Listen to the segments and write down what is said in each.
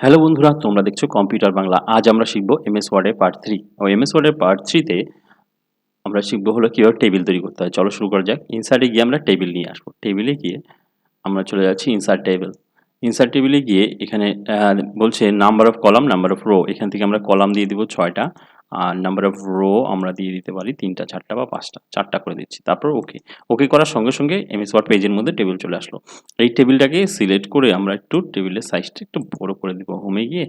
Hello বন্ধুরা, তোমরা দেখছ কম্পিউটার বাংলা। আজ আমরা শিখব এমএস ওয়ার্ডের পার্ট থ্রি ও এমএস ওয়ার্ডের পার্ট থ্রিতে আমরা শিখব হলো কীভাবে টেবিল তৈরি করতে হয়। চলো শুরু করা যাক। ইনসার্টে গিয়ে আমরা টেবিল নিয়ে আসব। টেবিলে গিয়ে আমরা চলে যাচ্ছি ইনসার্ট টেবিল ইনসার্ট টেবিলে গিয়ে এখানে বলছে number of column number of row এখান থেকে আমরা কলাম দিয়ে দিব ছয়টা। আর নাম্বার অফ রো আমরা দিয়ে দিতে পারি তিনটা, চারটা বা পাঁচটা, চারটা করে দিচ্ছি। তারপর ওকে ওকে করার সঙ্গে সঙ্গে এমএস ওয়ার্ড পেজের মধ্যে টেবিল চলে আসলো। এই টেবিলটাকে সিলেক্ট করে আমরা একটু টেবিলের সাইজটা একটু বড় করে দিব। হোমে গিয়ে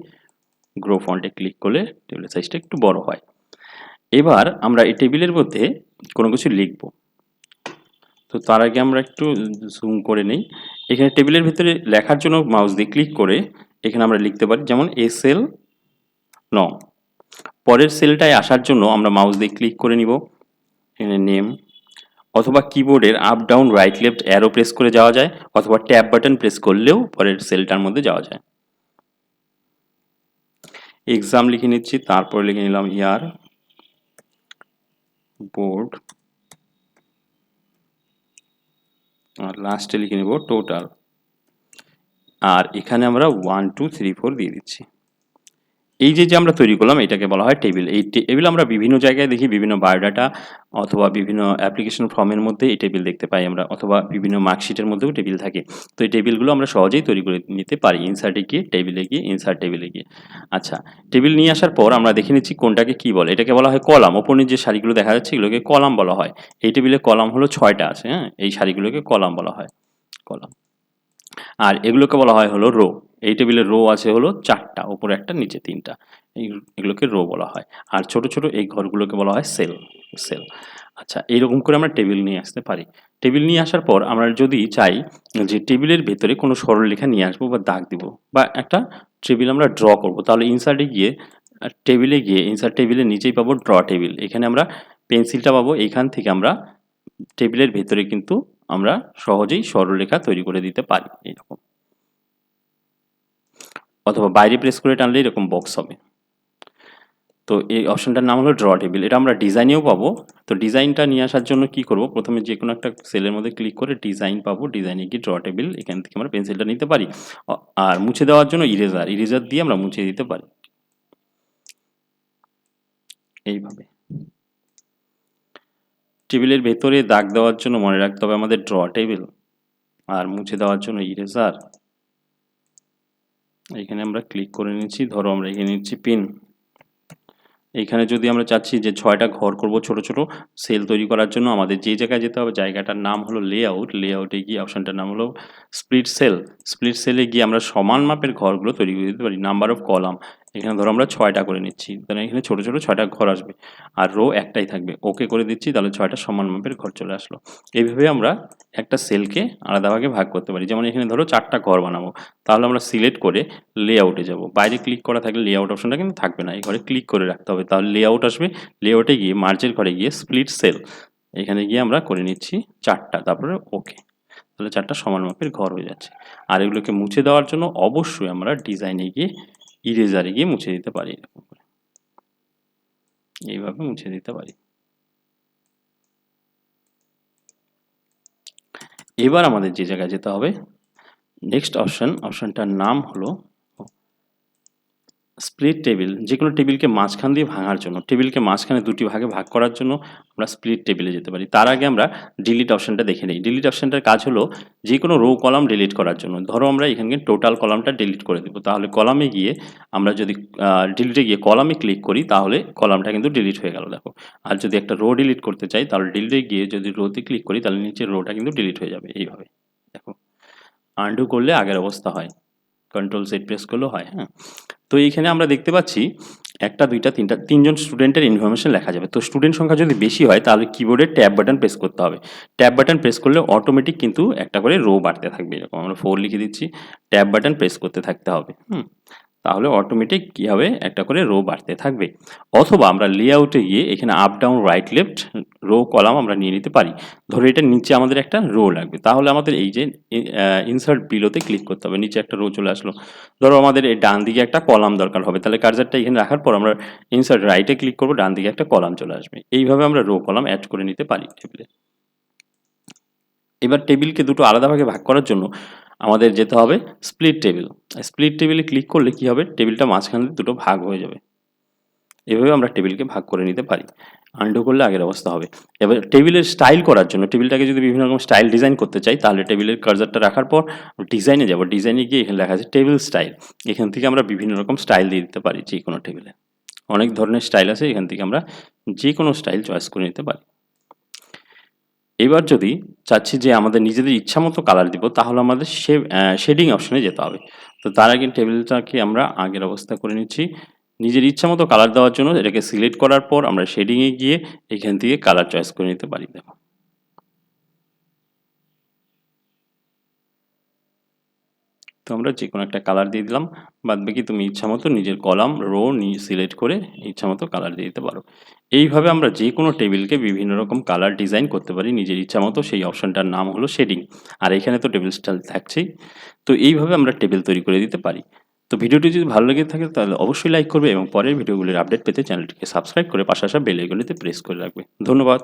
গ্রো ফন্টে ক্লিক করলে টেবিলের সাইজটা একটু বড় হয়। এবার আমরা এই টেবিলের মধ্যে কোনো কিছু লিখব। তো তার আগে আমরা একটু জুম করে নেই। এখানে টেবিলের ভিতরে লেখার জন্য মাউস দিয়ে ক্লিক করে এখানে আমরা লিখতে পারি যেমন এস এল ন পরের সেলটায় আসার জন্য আমরা মাউস দিয়ে ক্লিক করে নিব, এখানে নেম অথবা কিবোর্ডের up down right left arrow press করে যাওয়া যায়, অথবা ট্যাব বাটন প্রেস করলেও পরের সেলটার মধ্যে যাওয়া যায়। এক্সাম লিখে নিচ্ছি, তারপরে লিখে নিলাম ইয়ার বোর্ড আর লাস্টে লিখে নেব টোটাল আর এখানে আমরা ওয়ান টু থ্রি ফোর দিয়ে দিচ্ছি। এই যে যে আমরা তৈরি করলাম, এটাকে বলা হয় টেবিল। এই টেবিল আমরা বিভিন্ন জায়গায় দেখি, বিভিন্ন বায়োডাটা অথবা বিভিন্ন অ্যাপ্লিকেশন ফর্মের মধ্যে এই টেবিল দেখতে পাই আমরা, অথবা বিভিন্ন মার্কশিটের মধ্যেও টেবিল থাকে। তো এই টেবিলগুলো আমরা সহজেই তৈরি করে নিতে পারি, ইনসার্টে গিয়ে, টেবিলে গিয়ে, ইনসার্ট টেবিলে গিয়ে। আচ্ছা টেবিল নিয়ে আসার পর আমরা দেখে নিচ্ছি কোনটাকে কি বলে। এটাকে বলা হয় কলাম। ওপরের যে শাড়িগুলো দেখা যাচ্ছে, এগুলোকে কলাম বলা হয়। এই টেবিলে কলাম হলো ছয়টা আছে হ্যাঁ? এই শাড়িগুলোকে কলাম বলা হয়। কলাম। আর এগুলোকে বলা হয় হলো রো। এই টেবিলের রো আছে হলো চারটা, উপরে একটা, নিচে তিনটা। এগুলোকে রো বলা হয়। আর ছোট ছোট এই ঘরগুলোকে বলা হয় সেল সেল। আচ্ছা এইরকম করে আমরা টেবিল নিয়ে আসতে পারি। টেবিল নিয়ে আসার পর আমরা যদি চাই যে টেবিলের ভেতরে কোনো সরলরেখা নিয়ে আসব বা দাগ দিব বা একটা টেবিল আমরা ড্র করব, তাহলে ইনসার্টে গিয়ে টেবিলে গিয়ে ইনসার্ট টেবিলের নিচেই পাবো ড্র টেবিল। এখানে আমরা পেন্সিলটা পাবো, এখান থেকে আমরা টেবিলের ভেতরে কিন্তু আমরা সহজেই সরলরেখা তৈরি করে দিতে পারি এইরকম। অথবা বাইরে প্রেস করে টানলে এরকম বক্স হবে। তো এই অপশনটার নাম হলো ড্র টেবিল এটা আমরা ডিজাইনেও পাবো। তো ডিজাইনটা নিয়ে আসার জন্য কি করব? প্রথমে যে কোনো একটা সেলের মধ্যে ক্লিক করে ডিজাইন পাবো। ডিজাইনে গিয়ে ড্র টেবিল এখান থেকে আমরা পেন্সিলটা নিতে পারি। আর মুছে দেওয়ার জন্য ইরেজার ইরেজার দিয়ে আমরা মুছে দিতে পারি। এইভাবে। টেবিলের ভেতরে দাগ দেওয়ার জন্য মনে রাখতে হবে আমাদের ড্র টেবিল আর মুছে দেওয়ার জন্য ইরেজার এখানে আমরা ক্লিক করে নিচ্ছি, ধরো আমরা এখানে নিচ্ছি পিন এখানে যদি আমরা চাচ্ছি যে ছয়টা ঘর করব ছোট ছোট সেল তৈরি করার জন্য আমাদের যে জায়গায় যেতে হবে, জায়গাটার নাম হলো লেআউট লেআউটে গিয়ে অপশানটার নাম হলো স্প্লিট সেল স্প্লিট সেলে গিয়ে আমরা সমান মাপের ঘরগুলো তৈরি করে দিতে পারি। নাম্বার অফ কলাম এখানে ধরো আমরা ছয়টা করে নিচ্ছি। তাহলে এখানে ছোট ছোট ছয়টা ঘর আসবে। আর রো একটাই থাকবে। ওকে করে দিচ্ছি, তাহলে ছয়টা সমান মাপের ঘর চলে আসলো। এইভাবে আমরা একটা সেলকে আলাদা ভাগে ভাগ করতে পারি। যেমন এখানে ধরো চারটা ঘর বানাবো। তাহলে আমরা সিলেক্ট করে লেআউটে যাব। বাইরে ক্লিক করা থাকলে লেআউট অপশনটা কিন্তু থাকবে না। এই ঘরে ক্লিক করে রাখতে হবে। তাহলে লেআউট আসবে। লেআউটে গিয়ে মার্চের ঘরে গিয়ে স্প্লিট সেল এখানে গিয়ে আমরা করে নিচ্ছি চারটা। তারপরে ওকে তাহলে চারটা সমান মাপের ঘর হয়ে যাচ্ছে। আর এগুলোকে মুছে দেওয়ার জন্য অবশ্যই আমরা ডিজাইনে গিয়ে ইরেজারে গিয়ে মুছে দিতে পারি এরকম করে এইভাবে মুছে দিতে পারি। এবার আমাদের যে জায়গায় যেতে হবে নেক্সট অপশন অপশনটার নাম হলো স্প্লিট টেবিল যে কোনো টেবিলকে মাঝখান দিয়ে ভাঙার জন্য, টেবিলকে মাঝখানে দুটি ভাগে ভাগ করার জন্য আমরা স্প্লিট টেবিলে যেতে পারি। তার আগে আমরা ডিলিট অপশনটা দেখে নিই। ডিলিট অপশানটার কাজ হলো যে কোনো রো কলাম ডিলিট করার জন্য। ধরো আমরা এখানে টোটাল কলামটা ডিলিট করে দেবো। তাহলে কলামে গিয়ে আমরা যদি ডিলিটে গিয়ে কলামে ক্লিক করি, তাহলে কলামটা কিন্তু ডিলিট হয়ে গেল, দেখো। আর যদি একটা রো ডিলিট করতে চাই, তাহলে ডিলিটে গিয়ে যদি রোতে ক্লিক করি, তাহলে নিচের রোটা কিন্তু ডিলিট হয়ে যাবে এইভাবে, দেখো। আন্ডু করলে আগের অবস্থা হয়। কন্ট্রোল সেট প্রেস করলেও হয় হ্যাঁ। তো এইখানে আমরা দেখতে পাচ্ছি একটা, দুইটা, তিনটা, তিনজন স্টুডেন্টের ইনফরমেশন লেখা যাবে। তো স্টুডেন্ট সংখ্যা যদি বেশি হয়, তাহলে কিবোর্ডে ট্যাব বাটন প্রেস করতে হবে। ট্যাব বাটন প্রেস করলে অটোমেটিক কিন্তু একটা করে রো বাড়তে থাকবে। এরকম আমরা ফোর লিখে দিচ্ছি ট্যাব বাটন প্রেস করতে থাকতে হবে। হুম, তাহলে অটোমেটিক কী হবে একটা করে রো বাড়তে থাকবে? অথবা আমরা লেআউটে গিয়ে এখানে up down right left row column আমরা নিয়ে নিতে পারি। ধরো এটা নিচে আমাদের একটা রো লাগবে। তাহলে আমাদের এই যে ইনসার্ট বিলোতে ক্লিক করতে হবে। নিচে একটা রো চলে আসলো। ধরো আমাদের এই ডান দিকে একটা কলাম দরকার হবে। তাহলে কার্জারটা এখানে রাখার পর আমরা ইনসার্ট রাইটে ক্লিক করব। ডান দিকে একটা কলাম চলে আসবে। এইভাবে আমরা রো কলাম অ্যাড করে নিতে পারি টেবিলে এবার টেবিলকে দুটো আলাদা ভাগে ভাগ করার জন্য আমাদের যেতে হবে স্প্লিট টেবিল স্প্লিট টেবিলে ক্লিক করলে কি হবে? টেবিলটা মাঝখানে দুটো ভাগ হয়ে যাবে। এভাবে আমরা টেবিলকে ভাগ করে নিতে পারি। আন্ডো করলে আগের অবস্থা হবে। এবার টেবিলের স্টাইল করার জন্য, টেবিলটাকে যদি বিভিন্ন রকম স্টাইল ডিজাইন করতে চাই, তাহলে টেবিলের কার্জারটা রাখার পর ডিজাইনে যাব। ডিজাইনে গিয়ে এখানে লেখা আছে টেবিল স্টাইল এখান থেকে আমরা বিভিন্ন রকম স্টাইল দিয়ে দিতে পারি যে কোনো টেবিলে অনেক ধরনের স্টাইল আছে, এখান থেকে আমরা যে কোনো স্টাইল চয়েস করে নিতে পারি। এবার যদি চাচ্ছি যে আমাদের নিজেদের ইচ্ছা মতো কালার দিব, তাহলে আমাদের শেডিং অপশনে যেতে হবে। তো তার আগে টেবিলটাকে আমরা আগের অবস্থা করে নিচ্ছি। নিজের ইচ্ছা মতো কালার দেওয়ার জন্য এটাকে সিলেক্ট করার পর আমরা শেডিংয়ে গিয়ে এখান থেকে কালার চয়েস করে নিতে পারি, দেখো। তো আমরা যে কোনো একটা কালার দিয়ে দিলাম, বাদ বাকি তুমি ইচ্ছা মতো নিজের কলাম রো নিয়ে সিলেক্ট করে ইচ্ছা মতো কালার দিয়ে দিতে পারো। এইভাবে আমরা যে কোনো টেবিলকে বিভিন্ন রকম কালার ডিজাইন করতে পারি, নিজের ইচ্ছা মতো সেই অপশনটার নাম হলো শেডিং আর এখানে তো টেবিল স্টাইল থাকছেই। তো এইভাবে আমরা টেবিল তৈরি করে দিতে পারি। তো ভিডিওটি যদি ভালো লেগে থাকে, তাহলে অবশ্যই লাইক করবে এবং পরের ভিডিওগুলির আপডেট পেতে চ্যানেলটিকে সাবস্ক্রাইব করে পাশাপাশি বেল প্রেস করে রাখবে। ধন্যবাদ।